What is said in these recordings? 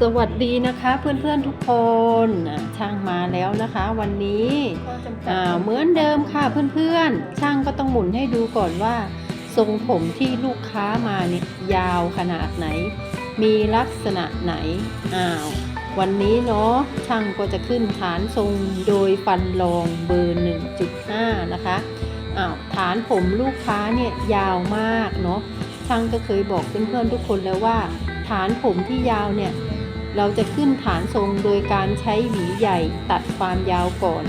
สวัสดีนะคะเพื่อนๆทุกคนอะช่างมาแล้วนะคะวันนี้อ่าเหมือนเดิมค่ะเพื่อนๆ ช่างก็ต้องหมุนให้ดูก่อนว่า ทรงผมที่ลูกค้ามาเนี่ยยาวขนาดไหน มีลักษณะไหนอ้าววันนี้เนาะช่างก็จะขึ้นฐานทรงโดยฟันรองเบอร์ 1.5 นะคะอ้าวฐานผมลูกค้าเนี่ยยาวมากเนาะช่างก็เคยบอกเพื่อนๆทุกคนแล้วว่าฐานผมที่ยาวเนี่ย เราจะขึ้นฐานทรงโดยการใช้หวีใหญ่ตัดความยาวก่อน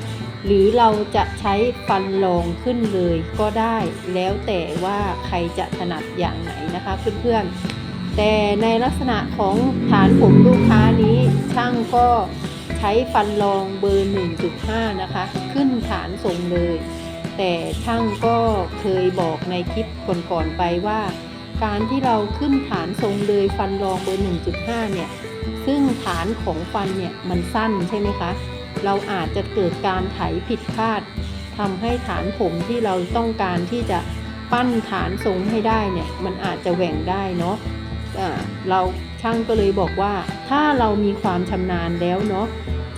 หรือเราจะใช้ฟันรองขึ้นเลยก็ได้ แล้วแต่ว่าใครจะถนัดอย่างไหนนะคะเพื่อนๆ แต่ในลักษณะของฐานผมลูกค้านี้ช่างก็ใช้ฟันรองเบอร์ 1.5 นะคะ ขึ้นฐานทรงเลย แต่ช่างก็เคยบอกในคลิปก่อนๆไปว่า การที่เราขึ้นฐานทรงเลยฟันรองเบอร์ 1.5 เนี่ย ซึ่งฐานของฟันเนี่ยมันสั้นใช่ไหมคะ เราอาจจะเกิดการไถผิดพลาดทำให้ฐานผมที่เราต้องการที่จะปั้นฐานทรงให้ได้เนี่ยมันอาจจะแหว่งได้เนาะเราช่างก็เลยบอกว่าถ้าเรามีความชำนาญแล้วเนาะ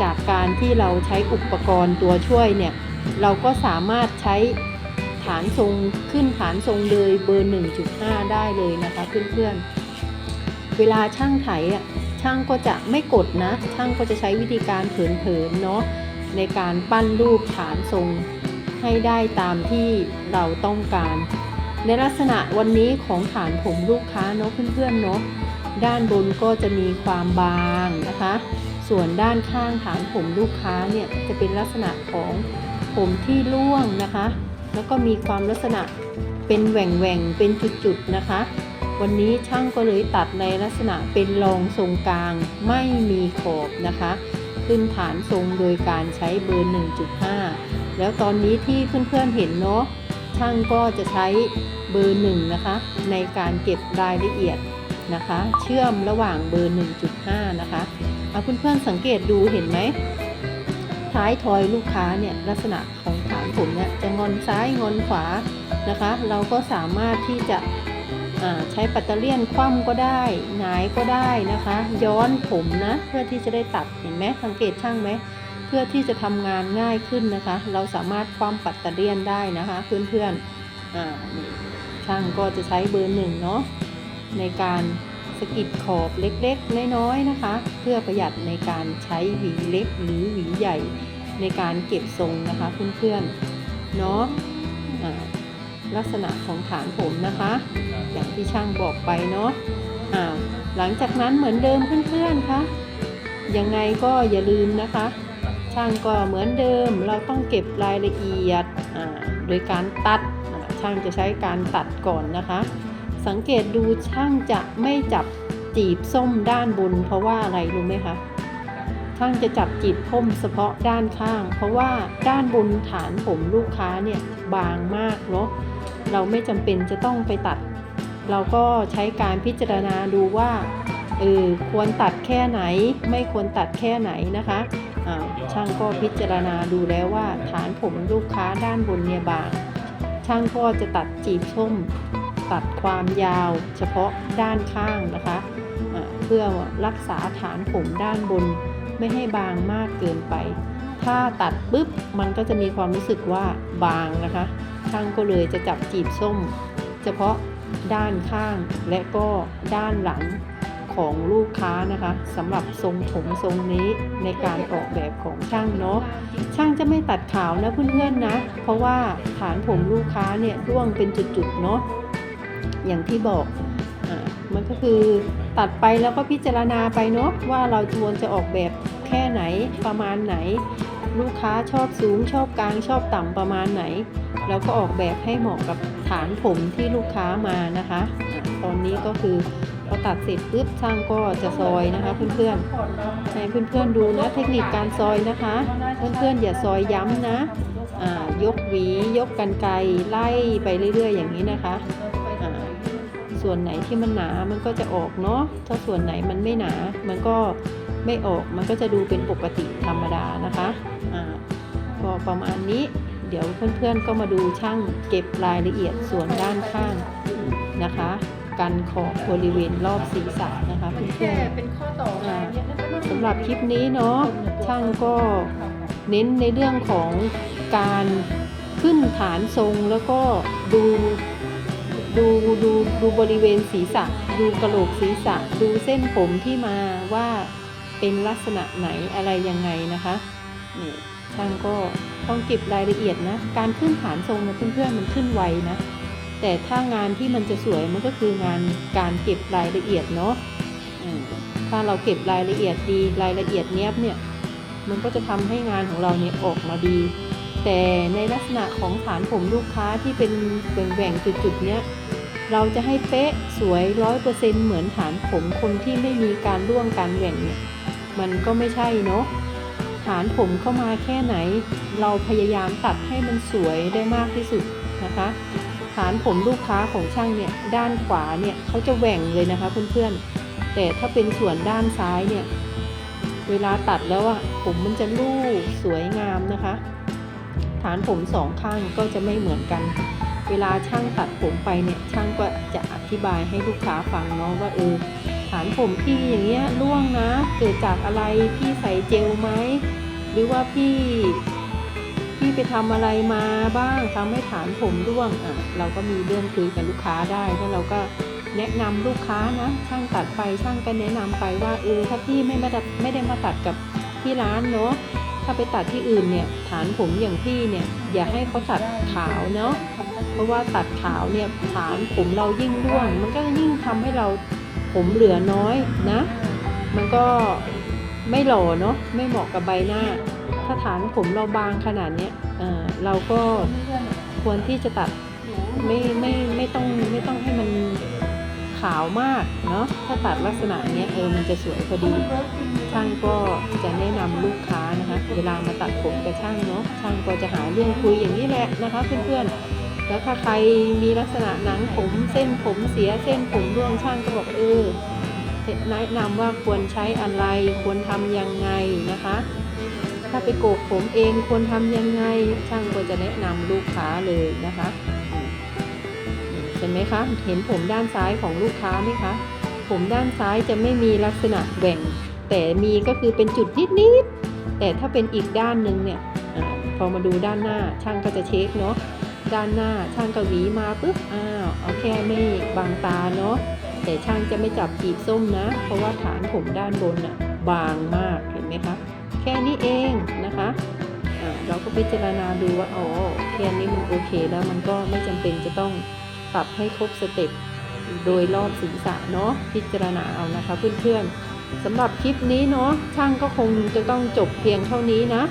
จากการที่เราใช้อุปกรณ์ตัวช่วยเนี่ยเราก็สามารถใช้ฐานทรงขึ้นฐานทรงเลยเบอร์ 1.5 ได้เลยนะคะเพื่อนๆเวลาช่างไถอะ ช่างก็จะไม่กดนะ ช่างก็จะใช้วิธีการเผินๆเนาะในการปั้นรูปฐานทรงให้ได้ตามที่เราต้องการ ในลักษณะวันนี้ของฐานผมลูกค้าเนาะเพื่อนๆเนาะด้านบนก็จะมีความบางนะคะ ส่วนด้านข้างฐานผมลูกค้าเนี่ยจะเป็นลักษณะของผมที่ร่วงนะคะ แล้วก็มีความลักษณะเป็นแหว่งแหว่งๆเป็นจุดๆนะคะ วันนี้ช่างก็เลยตัดในลักษณะเป็นรองทรงกลางไม่มีขอบนะคะ ขึ้นฐานทรงโดยการใช้เบอร์ 1.5 แล้วตอนนี้ที่เพื่อนๆเห็นเนาะช่างก็จะใช้เบอร์1นะคะในการเก็บรายละเอียดนะคะ เชื่อมระหว่างเบอร์ 1.5 นะคะเอาเพื่อนๆสังเกตดูเห็นไหมท้ายทอยลูกค้าเนี่ยลักษณะของฐานผมเนี่ยจะงอนซ้ายงอนขวานะคะ เราก็สามารถที่จะ ใช้ปัตเตอร์เลียนคว่ำก็ได้หงายก็ได้นะคะ ย้อนผมนะเพื่อที่จะได้ตัดเห็นไหมสังเกตช่างไหมเพื่อที่จะทำงานง่ายขึ้นนะคะ เราสามารถคว่ำปัตเตอร์เลียนได้นะคะเพื่อนๆอ่านี่ช่างก็จะใช้เบอร์หนึ่งเนาะในการสกิดขอบเล็กๆ น้อยๆ นะคะ เพื่อประหยัดในการใช้หวีเล็กหรือหวีใหญ่ในการเก็บทรงนะคะเพื่อนๆเนาะอ่า ลักษณะของฐานผมนะคะ อย่างที่ช่างบอกไปเนาะอ่าหลังจากนั้นเหมือนเดิมเพื่อนๆคะยังไงก็อย่าลืมนะคะ ช่างก็เหมือนเดิมเราต้องเก็บรายละเอียดอ่าโดยการตัดช่างจะใช้การตัดก่อนนะคะ สังเกตดูช่างจะไม่จับจีบส้มด้านบน เพราะว่าอะไรรู้ไหมคะช่างจะจับจีบพ่มเฉพาะด้านข้าง เพราะว่าด้านบนฐานผมลูกค้าเนี่ยบางมากเนาะ เราไม่จำเป็นจะต้องไปตัด เราก็ใช้การพิจารณาดูว่าเออควรตัดแค่ไหน ไม่ควรตัดแค่ไหนนะคะช่างก็พิจารณาดูแล้วว่าฐานผมลูกค้าด้านบนเนี่ยบาง ช่างก็จะตัดจีบส้ม ตัดความยาวเฉพาะด้านข้างนะคะอ่าเพื่อรักษาฐานผมด้านบนไม่ให้บางมากเกินไป ถ้าตัดปุ๊บมันก็จะมีความรู้สึกว่าบางนะคะช่างก็เลยจะจับจีบส้ม เฉพาะด้านข้างและก็ด้านหลังของลูกค้านะคะสำหรับทรงผมทรงนี้ในการออกแบบของช่างเนาะช่างจะไม่ตัดขาวนะเพื่อนๆนะ เพราะว่าฐานผมลูกค้าเนี่ยร่วงเป็นจุดๆเนาะอย่างที่บอกอ่ามันก็คือตัดไปแล้วก็พิจารณาไปเนาะว่าเราควรจะออกแบบแค่ไหนประมาณไหน ลูกค้าชอบสูงชอบกลางชอบต่ำประมาณไหนแล้วก็ออกแบบให้เหมาะกับฐานผมที่ลูกค้ามานะคะ ตอนนี้ก็คือพอตัดเสร็จปุ๊บช่างก็จะซอยนะคะเพื่อนๆให้เพื่อนๆดูนะเทคนิคการซอยนะคะ เพื่อนๆอย่าซอยย้ำนะยกหวียกกันไกรไล่ไปเรื่อย ๆ อย่างนี้นะคะ ส่วนไหนที่มันหนามันก็จะออกเนาะถ้าส่วนไหนมันไม่หนามันก็ ไม่ออกมันก็จะดูเป็นปกติธรรมดานะคะอ่าก็ประมาณนี้เดี๋ยวเพื่อนๆก็มาดูช่างเก็บรายละเอียดส่วนด้านข้างนะคะ กันขอบบริเวณรอบศีรษะนะคะเพื่แค่อนเป็นข้อต่อมาเนี่ยๆสำหรับคลิปนี้เนาะช่างก็เน้นในเรื่องของการขึ้นฐานทรงแล้วก็ดูดูดูดูบริเวณศีรษะ ดูกระโหลกศีรษะ ดูเส้นผมที่มาว่า เป็นลักษณะไหนอะไรยังไงนะคะนี่ช่างก็ต้องเก็บรายละเอียดนะ การขึ้นฐานทรงนะเพื่อนๆมันขึ้นไวนะ แต่ถ้างานที่มันจะสวยมันก็คืองานการเก็บรายละเอียดเนาะอืมถ้าเราเก็บรายละเอียดดีรายละเอียดเนี้ยบเนี่ย มันก็จะทำให้งานของเราเนี่ยออกมาดี แต่ในลักษณะของฐานผมลูกค้าที่เป็นแหว่งๆจุดๆเนี้ยเราจะให้เป๊ะสวยร้อยเปอร์เซ็นเหมือนฐานผมคนที่ไม่มีการร่วงการแหว่งเนี่ย มันก็ไม่ใช่เนาะฐานผมเข้ามาแค่ไหน เราพยายามตัดให้มันสวยได้มากที่สุดนะคะ ฐานผมลูกค้าของช่างเนี่ยด้านขวาเนี่ยเขาจะแหว่งเลยนะคะเพื่อนๆ แต่ถ้าเป็นส่วนด้านซ้ายเนี่ยเวลาตัดแล้วอะผมมันจะลู่สวยงามนะคะ ฐานผมสองข้างก็จะไม่เหมือนกัน เวลาช่างตัดผมไปเนี่ยช่างก็จะอธิบายให้ลูกค้าฟังเนาะว่าเออานผมพี่อย่างเงี้ยร่วงนะ เกิดจากอะไรพี่ใส่เจลไหมหรือว่าพี่พี่ไปทำอะไรมาบ้างทำให้ฐานผมร่วงอะเราก็มีเรื่องคุยกับลูกค้าได้แล้วเราก็แนะนำลูกค้านะช่างตัดไปช่างก็แนะนำไปว่าเออถ้าพี่ไม่มาตัดไม่ได้มาตัดกับที่ร้านเนาะถ้าไปตัดที่อื่นเนี่ยฐานผมอย่างพี่เนี่ยอย่าให้เขาตัดขาวเนาะเพราะว่าตัดขาวเนี่ยฐานผมเรายิ่งร่วง มันก็ยิ่งทำให้เรา ผมเหลือน้อยนะ มันก็ไม่หล่อเนาะไม่เหมาะกับใบหน้า ถ้าฐานผมเราบางขนาดเนี้ยเออเราก็ควรที่จะตัดไม่ไม่ไม่ต้องไม่ต้องให้มันขาวมากเนาะถ้าตัดลักษณะเนี้ยเออมันจะสวยพอดีช่างก็จะแนะนำลูกค้านะคะ เวลามาตัดผมกับช่างเนาะช่างก็จะหาเรื่องคุยอย่างนี้แหละนะคะเพื่อนๆ แล้วถ้าใครมีลักษณะหนังผมเส้นผมเสียเส้นผมร่วงช่างก็บอกเออแนะนำว่าควรใช้อะไรควรทำยังไงนะคะ ถ้าไปโกกผมเองควรทำยังไง ช่างก็จะแนะนำลูกค้าเลยนะคะเห็นไหมคะเห็นผมด้านซ้ายของลูกค้าไหมคะผมด้านซ้ายจะไม่มีลักษณะแหว่ง แต่มีก็คือเป็นจุดนิดๆแต่ถ้าเป็นอีกด้านหนึ่งเนี่ยอพอมาดูด้านหน้าช่างก็จะเช็คเนาะ ด้านหน้า ช่างก็หวีมาปุ๊บอ้าวเอาแค่ไม่บังตาเนาะแต่ช่างจะไม่จับจีบส้มนะ เพราะว่าฐานผมด้านบนอะบางมากเห็นไหมคะ แค่นี้เองนะคะอ่าเราก็พิจารณาดูว่าอ๋อแค่นี้มันโอเคแล้วมันก็ไม่จำเป็นจะต้องปรับให้ครบสเต็ปโดยรอบศีรษะเนาะพิจารณาเอานะคะเพื่อนๆสำหรับคลิปนี้เนาะช่างก็คงจะต้องจบเพียงเท่านี้นะ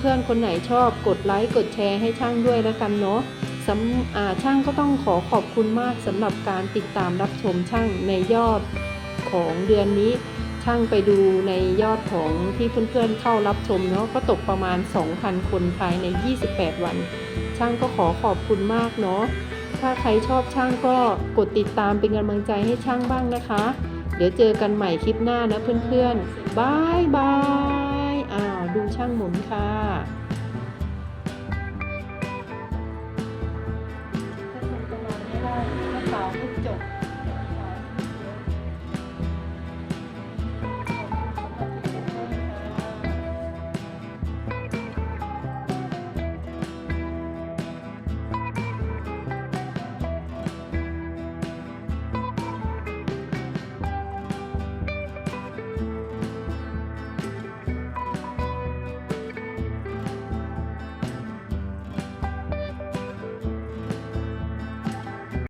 เพื่อนๆคนไหนชอบกดไลค์กดแชร์ให้ช่างด้วยแล้วกันเนาะสำช่างก็ต้องขอขอบคุณมากสำหรับการติดตามรับชมช่างในยอดของเดือนนี้ ช่างไปดูในยอดของที่เพื่อนๆเข้ารับชมเนาะก็ตกประมาณ 2,000 คนภายใน 28 วัน ช่างก็ขอขอบคุณมากเนาะถ้าใครชอบช่างก็กดติดตามเป็นกำลังใจให้ช่างบ้างนะคะ เดี๋ยวเจอกันใหม่คลิปหน้านะเพื่อนๆบายบาย ดูช่างหมุนค่ะ